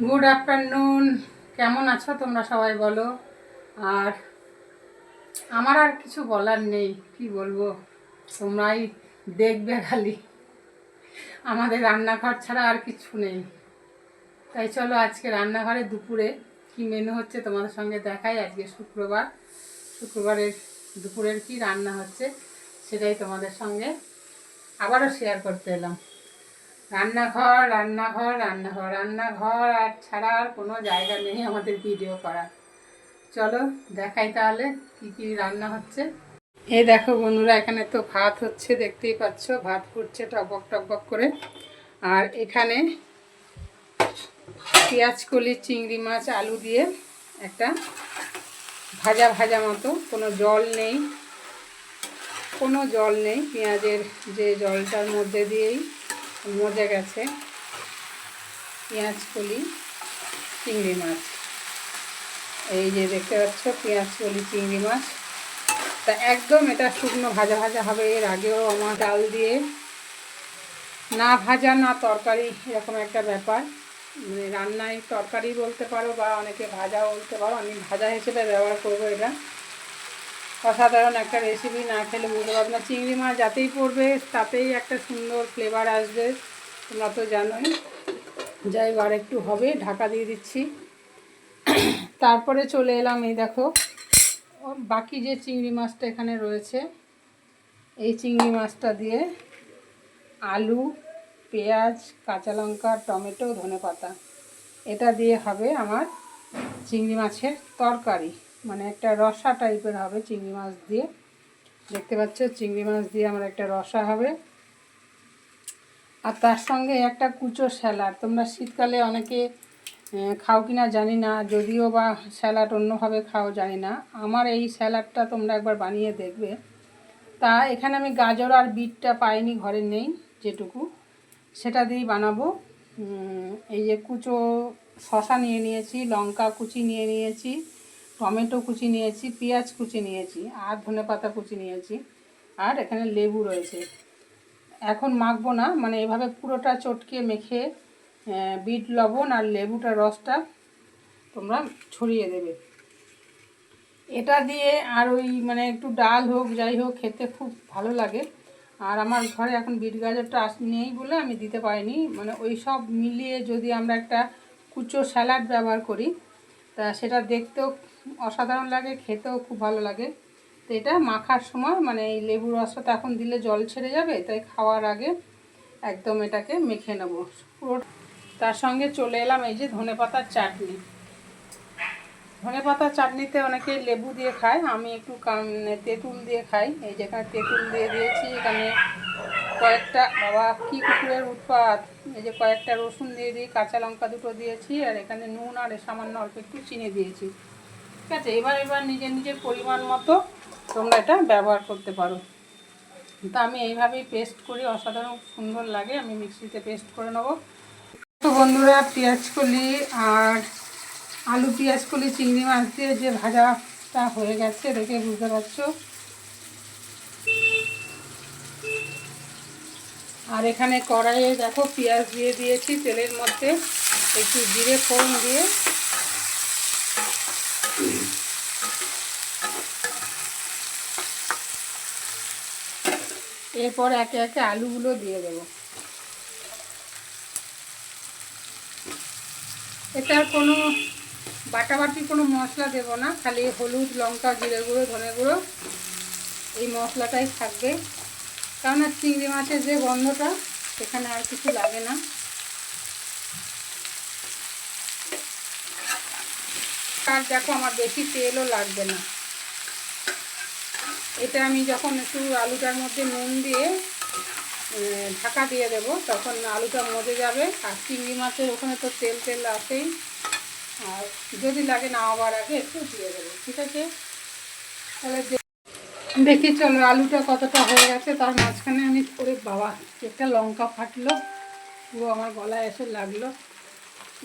Good afternoon কেমন আছো তোমরা সবাই বলো? আর আমার আর কিছু বলার নেই, কি বলব? তোমরাই দেখবে খালি। আমাদের রান্নাঘর ছাড়া আর কিছু নেই। তাই চলো আজকে রান্নাঘরে দুপুরে কি মেনু হচ্ছে তোমাদের সঙ্গে দেখাই। আজকে শুক্রবার। শুক্রবারের দুপুরের কি রান্না হচ্ছে সেটাই তোমাদের সঙ্গে আবারও শেয়ার করতে এলাম। রান্নাঘর রান্নাঘর রান্নাঘর রান্নাঘর, আর ছাড়া আর কোনো জায়গা নেই আমাদের ভিডিও করার। চলো দেখাই তাহলে কি কি রান্না হচ্ছে। এই দেখো বন্ধুরা, এখানে তো ভাত হচ্ছে, দেখতেই পাচ্ছ, ভাত ফুটছে টকবক টকবক করে। আর এখানে পেঁয়াজ, কলি, চিংড়ি মাছ, আলু দিয়ে একটা ভাজা ভাজা মতো, কোনো জল নেই, কোনো জল নেই, পেঁয়াজের যে জলটার মধ্যে দিয়েই মজে গেছে। পেঁয়াজ চিংড়ি মাছ। এই যে দেখতে পাচ্ছ পেঁয়াজ চিংড়ি মাছ। তা একদম এটা শুকনো ভাজা ভাজা হবে, এর আগেও আমার ডাল দিয়ে। না ভাজা, না তরকারি, এরকম একটা ব্যাপার। মানে রান্নায় তরকারি বলতে পারো বা অনেকে ভাজা বলতে পারো, আমি ভাজা হিসেবে ব্যবহার করব এটা। অসাধারণ একটা রেসিপি না খেলে বুঝতে পারবে না। চিংড়ি মাছ যাতেই পড়বে, তাতেই একটা সুন্দর ফ্লেভার আসবে, তোমরা তো জানোই। যাই আর একটু হবে, ঢাকা দিয়ে দিচ্ছি। তারপরে চলে এলাম এই দেখো বাকি যে চিংড়ি মাছটা এখানে রয়েছে, এই চিংড়ি মাছটা দিয়ে আলু, পেঁয়াজ, কাঁচা লঙ্কা, টমেটো ধনে পাতা এটা দিয়ে হবে আমার চিংড়ি মাছের তরকারি। মানে একটা রসা টাইপের হবে চিংড়ি মাছ দিয়ে। দেখতে পাচ্ছ, চিংড়ি মাছ দিয়ে আমার একটা রসা হবে। আর তার সঙ্গে একটা কুচো স্যালাড। তোমরা শীতকালে অনেকে খাও কি না জানি না, যদিও বা স্যালাড অন্যভাবে খাও জানি না। আমার এই স্যালাডটা তোমরা একবার বানিয়ে দেখবে। তা এখানে আমি গাজর আর বিটটা পাইনি, ঘরে নেই যেটুকু। সেটা দিয়েই বানাবো। এই যে কুচো শশা নিয়ে নিয়েছি, লঙ্কা কুচি নিয়ে নিয়েছি। টমেটো কুচি নিয়েছি, পেঁয়াজ কুচি নিয়েছি, আর ধনে পাতা কুচি নিয়েছি, আর এখানে লেবু রয়েছে। এখন মাখবো না মানে এভাবে পুরোটা চটকে মেখে বিট, লবণ আর লেবুটার রসটা তোমরা ছড়িয়ে দেবে। এটা দিয়ে আর ওই মানে একটু ডাল হোক, যাই হোক, খেতে খুব ভালো লাগে। আর আমার ঘরে এখন বিট গাজরটা আস, নেই বলে আমি দিতে পারিনি। মানে ওই সব মিলিয়ে যদি আমরা একটা কুচো স্যালাড ব্যবহার করি, তা সেটা দেখতেও অসাধারণ লাগে, খেতেও খুব ভালো লাগে। তো এটা মাখার সময় মানে এই লেবুর রসটা এখন দিলে জল ছেড়ে যাবে, তাই খাওয়ার আগে একদম এটাকে মেখে নেব। পুরো তার সঙ্গে চলে এলাম এই যে ধনে পাতার চাটনি। ধনে পাতার চাটনিতে অনেকে লেবু দিয়ে খায়, আমি একটু তেঁতুল দিয়ে খাই। এই যেখানে তেঁতুল দিয়ে দিয়েছি, এখানে কয়েকটা, বাবা কি কুকুরের উৎপাত। এই যে কয়েকটা রসুন দিয়ে দিই, কাঁচা লঙ্কা দুটো দিয়েছি, আর এখানে নুন আর সামান্য অল্প একটু চিনি দিয়েছি। ঠিক আছে, এবার এবার নিজের নিজের পরিমাণ মতো তোমরা এটা ব্যবহার করতে পারো। তো আমি এইভাবেই পেস্ট করি, অসাধারণ সুন্দর লাগে, আমি মিক্সিতে পেস্ট করে নেব। তো বন্ধুরা, পেঁয়াজ কলি আর আলু পেঁয়াজ কলি, চিংড়ি মাছ দিয়ে যে ভাজাটা হয়ে গেছে, দেখে বুঝতে পারছ? আর এখানে কড়াইয়ে দেখো, পেঁয়াজ দিয়ে দিয়েছি তেলের মধ্যে একটু জিরে ফোড়ন দিয়ে। এরপর একে একে আলুগুলো দিয়ে দেবো। এটা কোনো বাটাবাটি কোনো মশলা দেব না, খালি হলুদ, লঙ্কা, জিরে গুঁড়ো, ধনে গুঁড়ো, এই মশলাটাই থাকবে। কেননা চিংড়ি মাছের যে গন্ধটা, সেখানে আর কিছু লাগে না। আর দেখো, আমার বেশি তেলও লাগবে না। এটা আমি যখন একটু আলুটার মধ্যে নুন দিয়ে ঢাকা দিয়ে দেব, তখন আলুটা মজে যাবে। আর চিংড়ি মাছের ওখানে তো তেল তেল আসেই আর যদি লাগে না আবার আগে একটু দিয়ে দেবো, ঠিক আছে? তাহলে দেখি চলো আলুটা কতটা হয়ে গেছে। তার মাঝখানে আমি করে বাবা, একটা লঙ্কা ফাটলো। পুরো আমার গলায় এসে লাগল।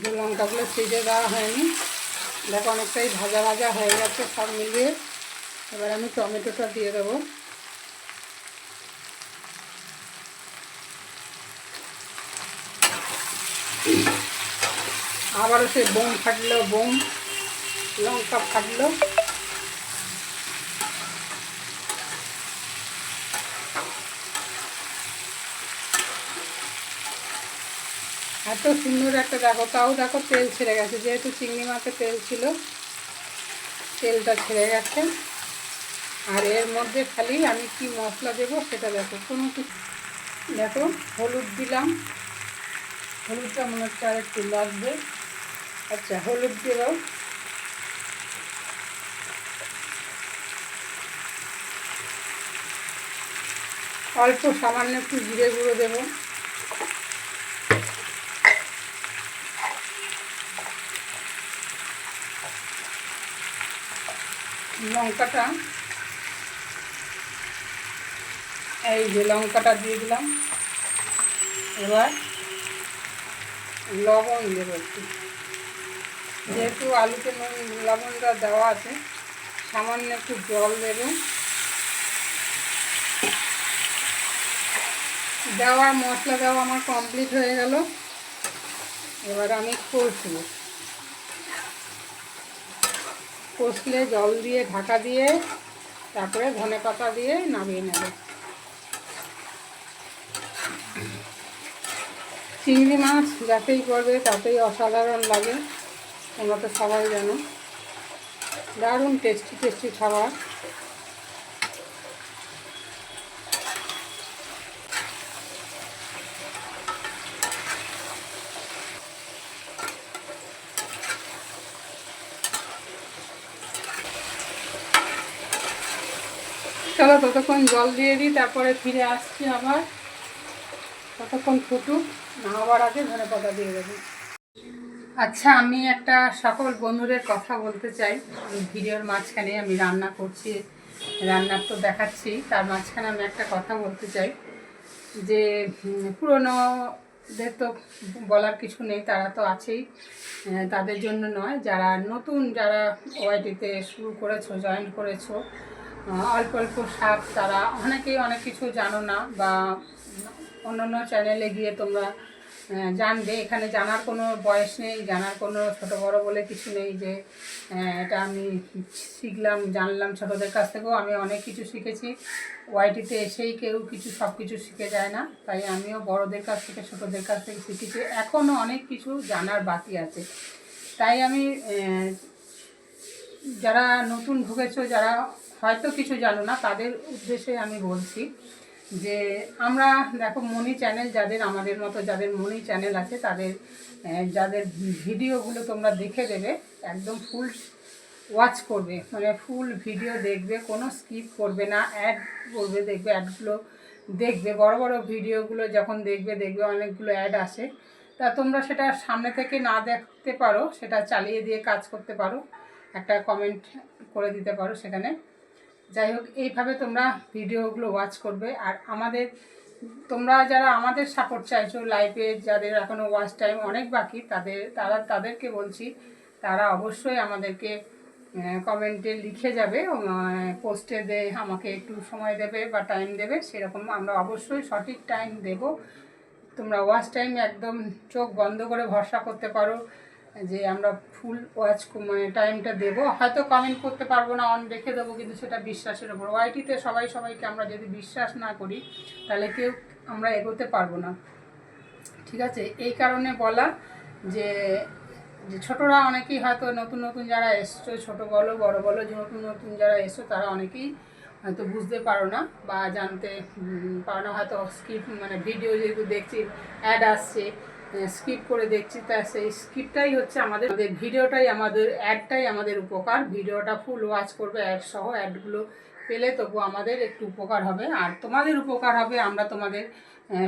যে লঙ্কাগুলো ফ্রিজে দেওয়া হয়নি, দেখো অনেকটাই ভাজা ভাজা হয়ে গেছে সব মিলিয়ে। এবার আমি টমেটোটা দিয়ে দেবো। আবারও সে বোম ফাটলো বোম, লঙ্কা ফাটলো এত সুন্দর একটা, দেখো, তাও দেখো তেল ছেড়ে গেছে, যেহেতু চিংড়ি মাছের তেল ছিল, তেলটা ছেড়ে গেছে। আর এর মধ্যে খালি আমি কি মশলা দেবো সেটা দেখো, কোনো কিছু। দেখো, হলুদ দিলাম। হলুদটা মনে হচ্ছে আর একটু লাগবে। আচ্ছা হলুদ দেবো অল্প সামান্য একটু জিরে গুঁড়ো দেবো। লঙ্কাটা এই যে লঙ্কাটা দিয়ে দিলাম। এবার লবণ দেবো একটু। যেহেতু আলুতে নুন, লবণটা দেওয়া আছে, সামান্য একটু জল দেবো। দেওয়া মশলা দেওয়া আমার কমপ্লিট হয়ে গেল। এবার আমি কষবো। কষলে জল দিয়ে ঢাকা দিয়ে, তারপরে ধনে পাতা দিয়ে নামিয়ে নেব। চিংড়ি মাছ যাতেই করবে তাতেই অসাধারণ লাগে। তোমরা তো সবাই জানো। দারুণ টেস্টি টেস্টি খাবার। চলো ততক্ষণ জল দিয়ে দিই, তারপরে ফিরে আসছি আবার। ততক্ষণ ফুটুক হওয়ার আগে ধনে পাতা দিয়ে দেবো। আচ্ছা আমি একটা সকল বন্ধুদের কথা বলতে চাই। ভিডিওর মাঝখানে আমি রান্না করছি রান্নার তো দেখাচ্ছি। তার মাঝখানে আমি একটা কথা বলতে চাই, যে পুরনোদের তো বলার কিছু নেই, তারা তো আছেই। তাদের জন্য নয়, যারা নতুন, যারা ওয়াইটিতে শুরু করেছ জয়েন করেছ অল্প অল্প সাপ তারা অনেকেই অনেক কিছু জানো না, বা অন্যান্য চ্যানেলে গিয়ে তোমরা জানবে। এখানে জানার কোনো বয়স নেই, জানার কোনো ছোট বড় বলে কিছু নেই যে এটা আমি শিখলাম, জানলাম ছোটদের কাছ থেকেও। আমি অনেক কিছু শিখেছি। ওয়াইটিতে এসেই কেউ কিছু, সব কিছু শিখে যায় না। তাই আমিও বড়দের কাছ থেকে, ছোটদের কাছ থেকে শিখেছি। এখনও অনেক কিছু জানার বাকি আছে। তাই আমি যারা নতুন ঢুকেছো যারা হয়তো কিছু জানো না, তাদের উদ্দেশ্যে আমি বলছি যে আমরা দেখো মনি চ্যানেল যাদের আমাদের মতো যাদের মনি চ্যানেল আছে তাদের যাদের ভিডিওগুলো তোমরা দেখে দেবে, একদম ফুল ওয়াচ করবে। মানে ফুল ভিডিও দেখবে, কোনো স্কিপ করবে না, অ্যাড করবে, দেখবে, অ্যাডগুলো দেখবে। বড় বড় ভিডিওগুলো যখন দেখবে দেখবে অনেকগুলো অ্যাড আসে। তা তোমরা সেটা সামনে থেকে না দেখতে পারো, সেটা চালিয়ে দিয়ে কাজ করতে পারো। একটা কমেন্ট করে দিতে পারো সেখানে। যাই হোক, এইভাবে তোমরা ভিডিওগুলো ওয়াচ করবে। আর আমাদের, তোমরা যারা আমাদের সাপোর্ট চাইছো লাইফে যাদের এখনও ওয়াচ টাইম অনেক বাকি, তাদের, তারা, তাদেরকে বলছি, তারা অবশ্যই আমাদেরকে কমেন্টে লিখে যাবে পোস্টে দে, আমাকে একটু সময় দেবে বা টাইম দেবে, সেরকম আমরা অবশ্যই সঠিক টাইম দেব। তোমরা ওয়াচ টাইম একদম চোখ বন্ধ করে ভরসা করতে পারো। যে আমরা ফুল ওয়াচ মানে টাইমটা দেবো। হয়তো কমেন্ট করতে পারব না অন রেখে দেবো, কিন্তু সেটা বিশ্বাসের ওপর ওয়াইটিতে সবাই সবাইকে আমরা যদি বিশ্বাস না করি, তাহলে কেউ আমরা এগোতে পারব না। ঠিক আছে? এই কারণে বলা যে যে ছোটরা অনেকেই হয়তো নতুন নতুন যারা এসছো, ছোট বলো, বড় বলো, যে নতুন নতুন যারা এসছো, তারা অনেকেই হয়তো বুঝতে পারো না বা জানতে পারো না, হয়তো স্কিপ মানে ভিডিও যেহেতু দেখছি অ্যাড আসছে স্কিপ করে দেখছি। তা সেই স্কিপটাই হচ্ছে আমাদের ভিডিওটাই আমাদের অ্যাডটাই আমাদের উপকার। ভিডিওটা ফুল ওয়াচ করবে অ্যাড সহ অ্যাডগুলো পেলে তবু আমাদের একটু উপকার হবে। আর তোমাদের উপকার হবে, আমরা তোমাদের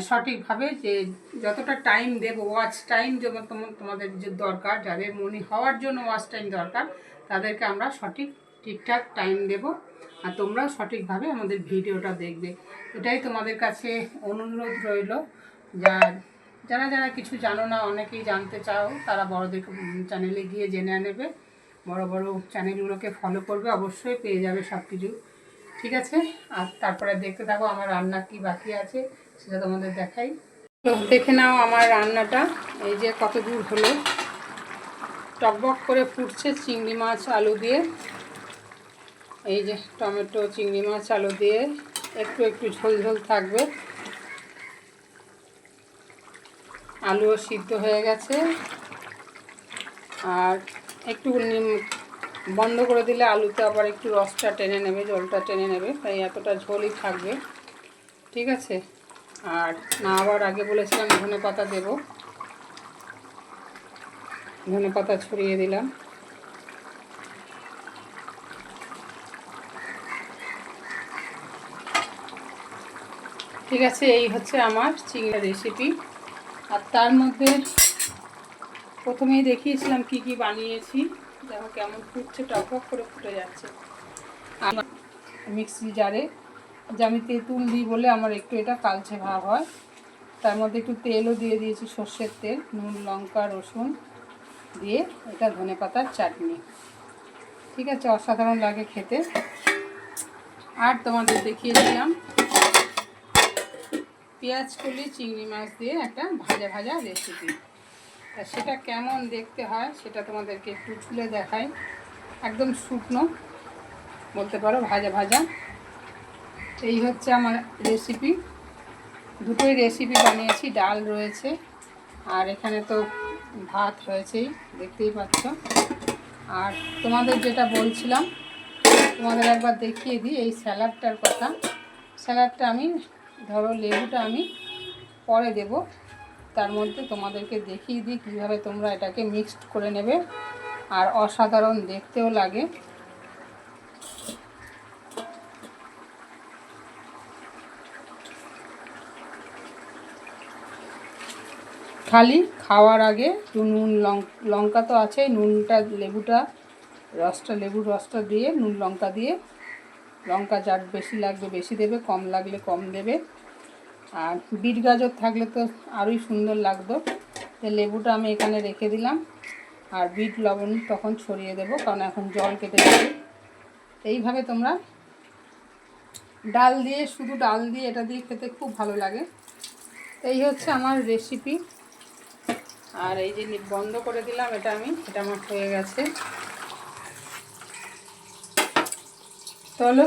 সঠিকভাবে যে যতটা টাইম দেবো ওয়াচ টাইম যেমন তোমা- তোমাদের যে দরকার, যাদের মনি হওয়ার জন্য ওয়াচ টাইম দরকার, তাদেরকে আমরা সঠিক ঠিকঠাক টাইম দেব। আর তোমরা সঠিকভাবে আমাদের ভিডিওটা দেখবে। এটাই তোমাদের কাছে অনুরোধ রইল। যা যারা যারা কিছু জানো না, অনেকেই জানতে চাও, তারা বড়দের চ্যানেলে গিয়ে জেনে নেবে। বড় বড় চ্যানেলগুলোকে ফলো করবে, অবশ্যই পেয়ে যাবে সব কিছু ঠিক আছে? আর তারপরে দেখতে থাকো আমার রান্না কি বাকি আছে, সেটা তোমাদের দেখাই। দেখে নাও আমার রান্নাটা। এই যে কত দূর হলো। টকবক করে ফুটছে চিংড়ি মাছ, আলু দিয়ে। এই যে টমেটো, চিংড়ি মাছ, আলু দিয়ে। একটু একটু ঝোল ঝোল থাকবে। আলুও সিদ্ধ হয়ে গেছে। আর একটু বন্ধ করে দিলে আলুতে আবার একটু রসটা টেনে নেবে, জলটা টেনে নেবে, তাই এতটা ঝোলই থাকবে। ঠিক আছে? আর না আবার আগে বলেছিলাম ধনে পাতা দেবো। ধনে পাতা ছড়িয়ে দিলাম। ঠিক আছে, এই হচ্ছে আমার চিংড়ি রেসিপি। আর তার মধ্যে প্রথমেই দেখিয়েছিলাম কি কি বানিয়েছি। দেখো কেমন ফুটছে টকটক করে ফুটে যাচ্ছে। মিক্সি জারে, যে আমি তেঁতুল দিই বলে আমার একটু এটা কালচে ভাব হয়। তার মধ্যে একটু তেলও দিয়ে দিয়েছি, সর্ষের তেল, নুন, লঙ্কা, রসুন দিয়ে, এটা ধনে পাতার চাটনি। ঠিক আছে, অসাধারণ লাগে খেতে। আর তোমাদের দেখিয়েছিলাম পেঁয়াজ কলি চিংড়ি মাছ দিয়ে একটা ভাজা ভাজা রেসিপি তা সেটা কেমন দেখতে হয় সেটা তোমাদেরকে একটু ছুলে দেখাই। একদম শুকনো, বলতে পারো ভাজা ভাজা। এই হচ্ছে আমার রেসিপি দুটোই রেসিপি বানিয়েছি, ডাল রয়েছে, আর এখানে তো ভাত হয়েছেই দেখতেই পাচ্ছ। আর তোমাদের যেটা বলছিলাম, তোমাদের একবার দেখিয়ে দিই এই স্যালাডটার কথা। স্যালাডটা আমি ধরো লেবুটা আমি পরে দেব। তার মধ্যে তোমাদেরকে দেখিয়ে দিই কীভাবে তোমরা এটাকে মিক্সড করে নেবে। আর অসাধারণ দেখতেও লাগে। খালি খাওয়ার আগে একটু নুন লঙ্ক- তো আছে নুনটা, লেবুটা, রসটা, লেবুর রসটা দিয়ে, নুন, লঙ্কা দিয়ে লঙ্কা যার বেশি লাগবে, বেশি দেবে, কম লাগলে কম দেবে। আর বিট গাজর থাকলে তো আরোই সুন্দর লাগতো। তো লেবুটা আমি এখানে রেখে দিলাম। আর বিট, লবণ তখন ছড়িয়ে দেবো, কারণ এখন জল কেটে যাবে এইভাবে তোমরা ডাল দিয়ে, শুধু ডাল দিয়ে এটা দিয়ে খেতে খুব ভালো লাগে। এই হচ্ছে আমার রেসিপি আর এই যে বন্ধ করে দিলাম এটা আমি, এটা আমার হয়ে গেছে। চলো।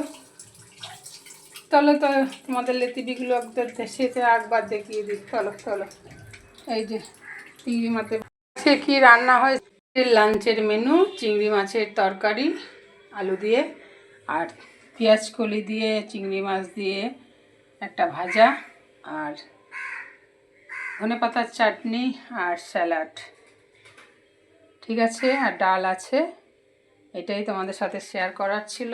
চলো তো তোমাদের একদম সেতে একবার দেখিয়ে দিই। চলো চলো। এই যে চিংড়ি মাছের সে কি রান্না হয়? লাঞ্চের মেনু চিংড়ি মাছের তরকারি, আলু দিয়ে, আর পেঁয়াজ কলি দিয়ে, চিংড়ি মাছ দিয়ে একটা ভাজা, আর ধনে পাতার চাটনি আর স্যালাড। ঠিক আছে, আর ডাল আছে। এটাই তোমাদের সাথে শেয়ার করার ছিল।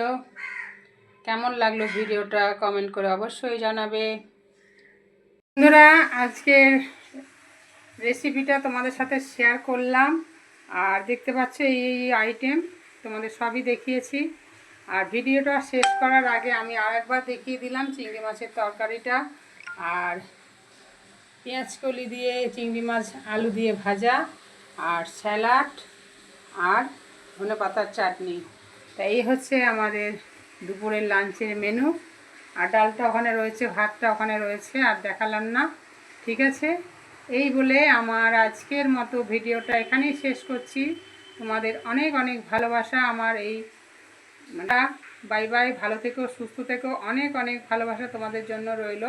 কেমন লাগল ভিডিওটা কমেন্ট করে অবশ্যই জানাবে। বন্ধুরা, আজকের রেসিপিটা তোমাদের সাথে শেয়ার করলাম। আর দেখতে পাচ্ছ এই আইটেম তোমাদের সবই দেখিয়েছি। আর ভিডিওটা শেষ করার আগে আমি আরেকবার দেখিয়ে দিলাম চিংড়ি মাছের তরকারিটা। আর পেঁয়াজ কলি দিয়ে, চিংড়ি মাছ আলু দিয়ে ভাজা। আর স্যালাড আর ধনে পাতার চাটনি। তা এই হচ্ছে আমাদের দুপুরের লাঞ্চের মেনু আর ডালটা ওখানে রয়েছে, ভাতটা ওখানে রয়েছে, আর দেখালাম না। ঠিক আছে? এই বলে আমার আজকের মতো ভিডিওটা এখানেই শেষ করছি। তোমাদের অনেক অনেক ভালোবাসা আমার এই বাই বাই, ভালো থেকো, সুস্থ থেকো। অনেক অনেক ভালোবাসা তোমাদের জন্য রইল।